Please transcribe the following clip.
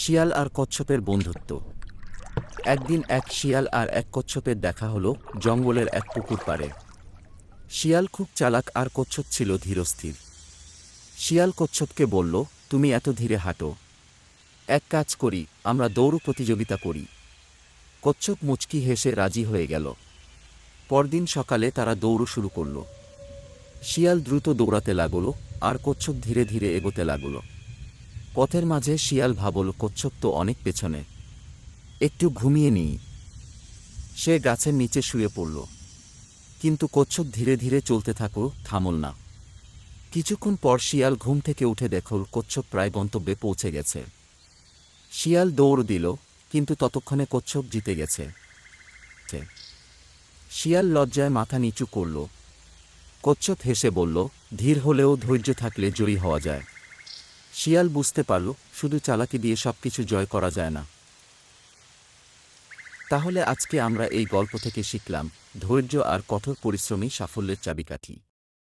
শিয়াল আর কচ্ছপের বন্ধুত্ব। একদিন এক শিয়াল আর এক কচ্ছপের দেখা হলো জঙ্গলের এক পুকুর পাড়ে। শিয়াল খুব চালাক আর কচ্ছপ ছিল ধীরস্থির। শিয়াল কচ্ছপকে বলল, তুমি এত ধীরে হাঁটো। এক কাজ করি, আমরা দৌড় প্রতিযোগিতা করি। কচ্ছপ মুচকি হেসে রাজি হয়ে গেল। পরদিন সকালে তারা দৌড় শুরু করল। শিয়াল দ্রুত দৌড়াতে লাগল আর কচ্ছপ ধীরে ধীরে এগোতে লাগল। পথের মাঝে শিয়াল ভাবল, কচ্ছপ তো অনেক পেছনে। একটু ঘুমিয়ে নিই। সে গাছের নিচে শুয়ে পড়ল। কিন্তু কচ্ছপ ধীরে ধীরে চলতে থাকল, থামল না। কিছুক্ষণ পর শিয়াল ঘুম থেকে উঠে দেখল, কচ্ছপ প্রায় গন্তব্যে পৌঁছে গেছে। শিয়াল দৌড় দিল, কিন্তু ততক্ষণে কচ্ছপ জিতে গেছে। শিয়াল লজ্জায় মাথা নিচু করল। কচ্ছপ হেসে বলল, ধীর হলেও ধৈর্য থাকলে জয়ী হওয়া যায়। শিয়াল বুঝতে পারল, শুধু চালাকি দিয়ে সব কিছু জয় করা যায় না। তাহলে আজকে আমরা এই গল্প থেকে শিখলাম, ধৈর্য আর কঠোর পরিশ্রমী সাফল্যের চাবিকাঠি।